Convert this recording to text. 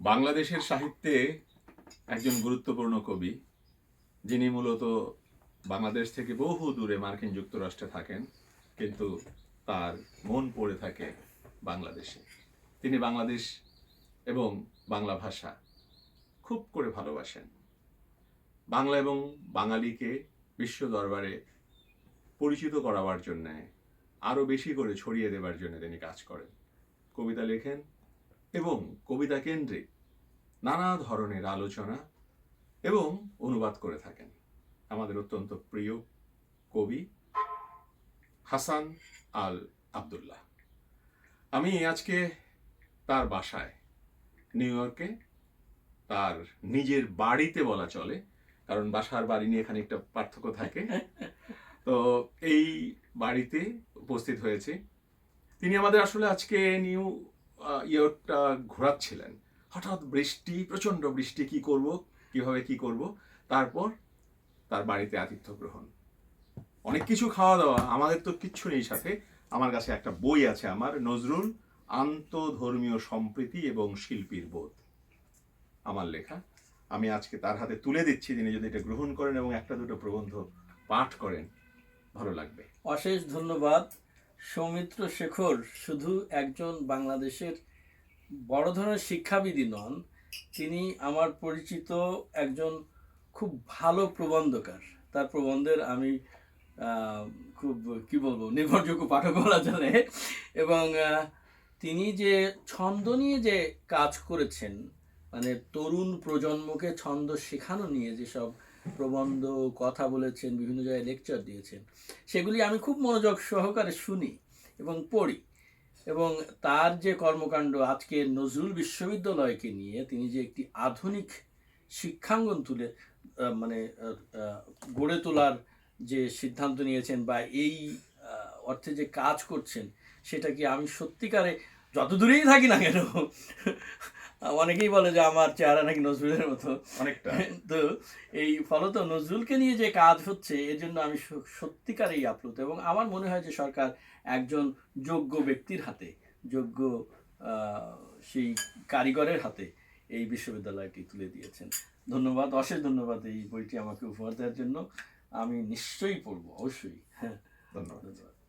বাংলাদেশের সাহিত্যে একজন গুরুত্বপূর্ণ কবি, যিনি মূলত বাংলাদেশ থেকে বহু দূরে মার্কিন যুক্তরাষ্ট্রে থাকেন, কিন্তু তার মন পড়ে থাকে বাংলাদেশে। তিনি বাংলাদেশ এবং বাংলা ভাষা খুব করে ভালোবাসেন। বাংলা এবং বাঙালিকে বিশ্ব দরবারে পরিচিত করাবার জন্যে আরও বেশি করে ছড়িয়ে দেবার জন্য তিনি কাজ করেন। কবিতা লেখেন এবং কবিতা কেন্দ্রিক নানা ধরনের আলোচনা এবং অনুবাদ করে থাকেন। আমাদের অত্যন্ত প্রিয় কবি হাসান আল আবদুল্লাহ। আমি আজকে তার বাসায়, নিউ ইয়র্কে, তার নিজের বাড়িতে বলা চলে, কারণ বাসার বাড়ি নিয়ে এখানে একটা পার্থক্য থাকে। তো এই বাড়িতে উপস্থিত হয়েছে। তিনি আমাদের আসলে আজকে নিউ ইয়র্কটা ঘোরাচ্ছিলেন। হঠাৎ বৃষ্টি, প্রচণ্ড বৃষ্টি, কি করব, কীভাবে কি করব? তারপর তার বাড়িতে আতিথ্য গ্রহণ। অনেক কিছু খাওয়া দাওয়া, আমাদের তো কিচ্ছু নেই সাথে। আমার কাছে একটা বই আছে আমার, নজরুল আন্তধর্মীয় সম্প্রীতি এবং শিল্পীর বোধ। আমার লেখা। আমি আজকে তার হাতে তুলে দিচ্ছি, তিনি যদি এটা গ্রহণ করেন এবং একটা দুটো প্রবন্ধ পাঠ করেন, ভালো লাগবে। অশেষ ধন্যবাদ। সৌমিত্র শেখর শুধু একজন বাংলাদেশের বড় ধরনের শিক্ষাবিদই নন, তিনি আমার পরিচিত একজন খুব ভালো প্রবন্ধকার। তার প্রবন্ধের আমি খুব, কি বলব, নির্ভরযোগ্য পাঠক বলা চলে। এবং তিনি যে ছন্দ নিয়ে যে কাজ করেছেন মানে তরুণ প্রজন্মকে ছন্দ শেখানো নিয়ে যেসব প্রবন্ধ, কথা বলেছেন, বিভিন্ন জায়গায় লেকচার দিয়েছেন। সেগুলি আমি খুব মনোযোগ সহকারে শুনি এবং পড়ি। এবং তার যে কর্মকাণ্ড আজকে নজরুল বিশ্ববিদ্যালয়কে নিয়ে তিনি যে একটি আধুনিক শিক্ষাঙ্গন তুলে মানে গড়ে তোলার যে সিদ্ধান্ত নিয়েছেন বা এই অর্থে যে কাজ করছেন, সেটা কি আমি সত্যিকারে যত দূরেই থাকি না কেন অনেকেই বলে যে আমার চেহারা নাকি নজরুলের মতো। অনেকটা। তো এই ফলত নজরুলকে নিয়ে যে কাজ হচ্ছে এর জন্য আমি সত্যিকারেই আপ্লুত। এবং আমার মনে হয় যে সরকার একজন যোগ্য ব্যক্তির হাতে যোগ্য সেই কারিগরের হাতে এই বিশ্ববিদ্যালয়টি তুলে দিয়েছেন। ধন্যবাদ অশেষ ধন্যবাদ এই বইটি আমাকে উপহার দেওয়ার জন্য। আমি নিশ্চয়ই পড়ব অবশ্যই। হ্যাঁ ধন্যবাদ। ধন্যবাদ।